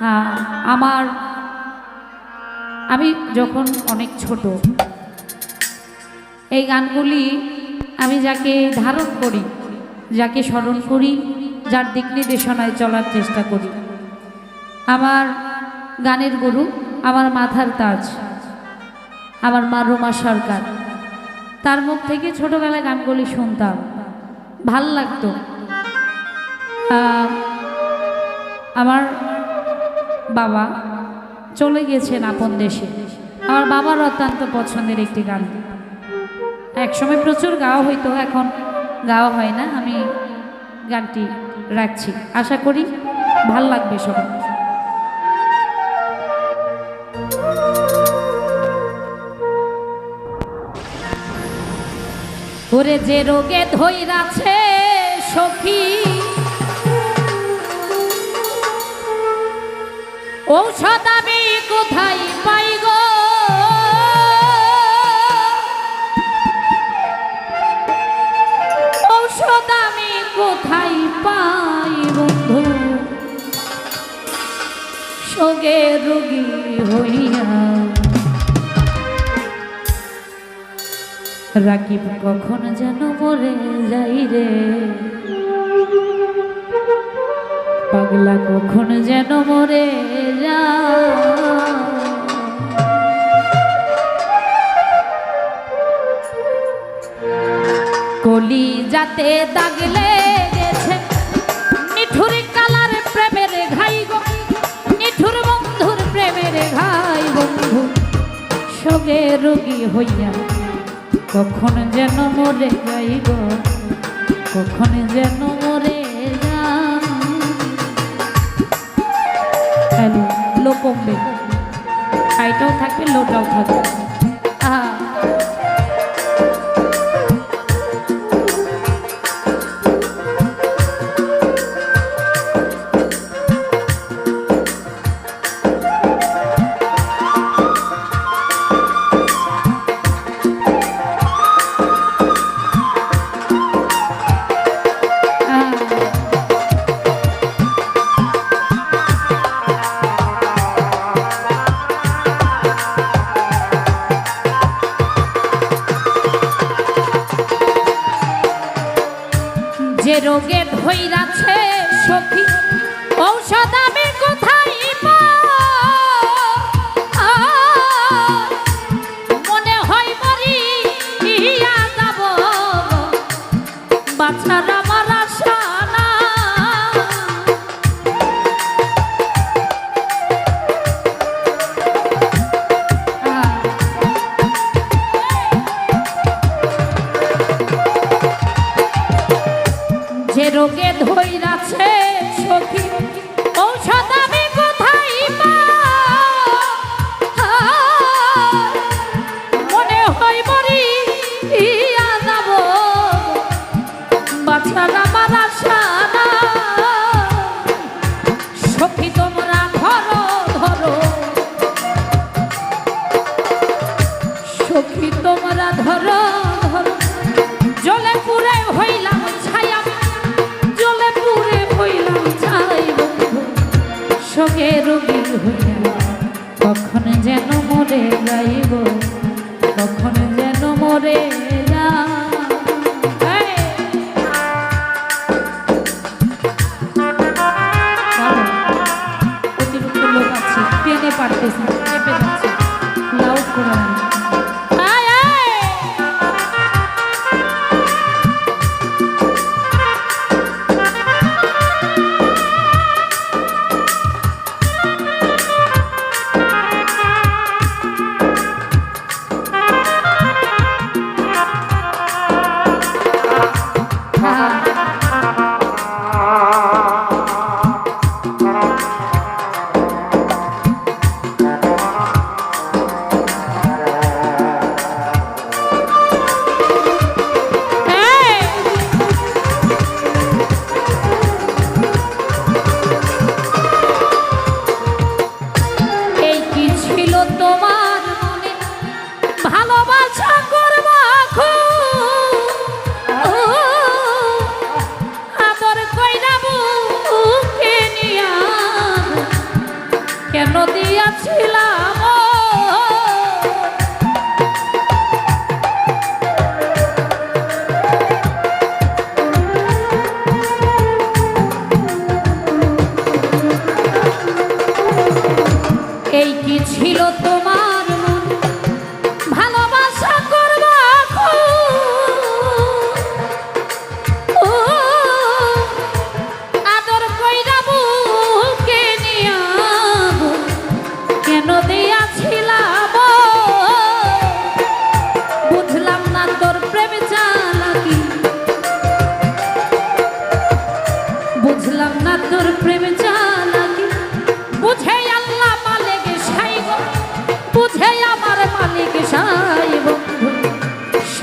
হ্যাঁ, আমার আমি যখন অনেক ছোট এই গানগুলি আমি যাকে ধারণ করি যাকে স্মরণ করি যার দিক নির্দেশনায় চলার চেষ্টা করি। আমার গানের গুরু আমার মাথার তাজ আমার মা রোমা সরকার। তার মুখ থেকে ছোটবেলায় গানগুলি শুনতাম। ভালো লাগতো। আমার বাবা, চলে গেছেন আপন দেশে। আমার বাবার অত্যন্ত পছন্দের একটি গান। একসময় প্রচুর গাওয়া হইতো, এখন গাওয়া হয় না। আমি গানটি রাখছি। আশা করি ভালো লাগবে সবার ওরে যে রোগে ধৈরাছে সখী ঔষধ আমি কোথায় পাই ঔষধ আমি কোথায় পাই বন্ধু? সগে রোগী হইয়া রাকিব কখন যেন মরে যাই রে? পাগলা কখন যেন মরে যা কলি যাতে দাগলে গেছে নিঠুর কালার প্রেমের ঘাই গো। নিঠুর বন্ধুর প্রেমের ঘাই বন্ধু। সগে রোগী হইয়া কখন যেন মরে যাই গো, কখন যেন হ্যালো লো কমবে হাইটাও থাকবে লোটাও থাকবে। সখী ঔষধ সঙ্গে রোগী হইয়া কখন যেন মরে যাইব কখন যেন মরে 감사합니다.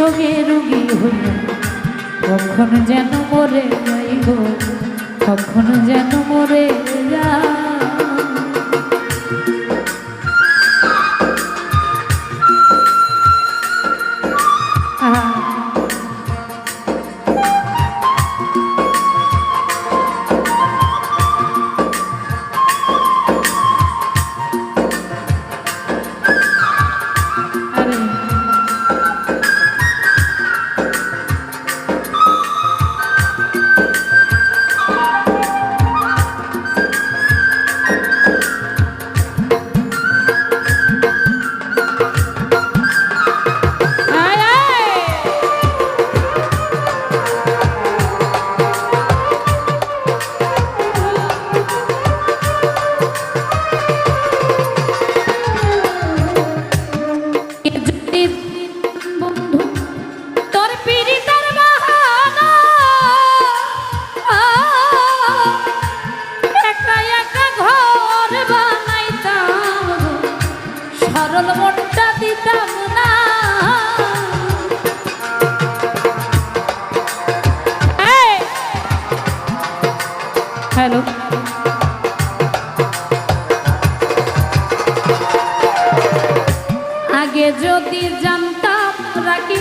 সঙ্গে রুগী হইল। কখন যেন মরে যাইব কখন যেন মরে যা হ্যালো। আগে যদি জানতাম রাখি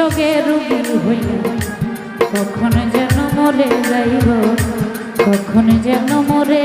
চোখে রুগী হইল। কখন যেন মরে যাইব কখন যেন মরে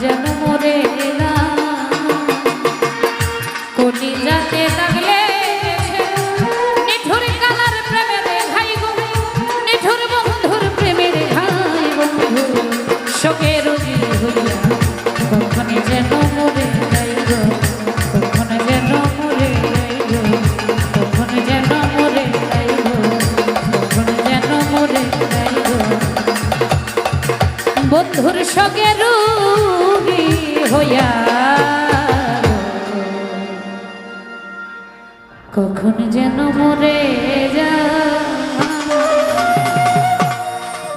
জান মরে এলা কখন যেন মরে যায়।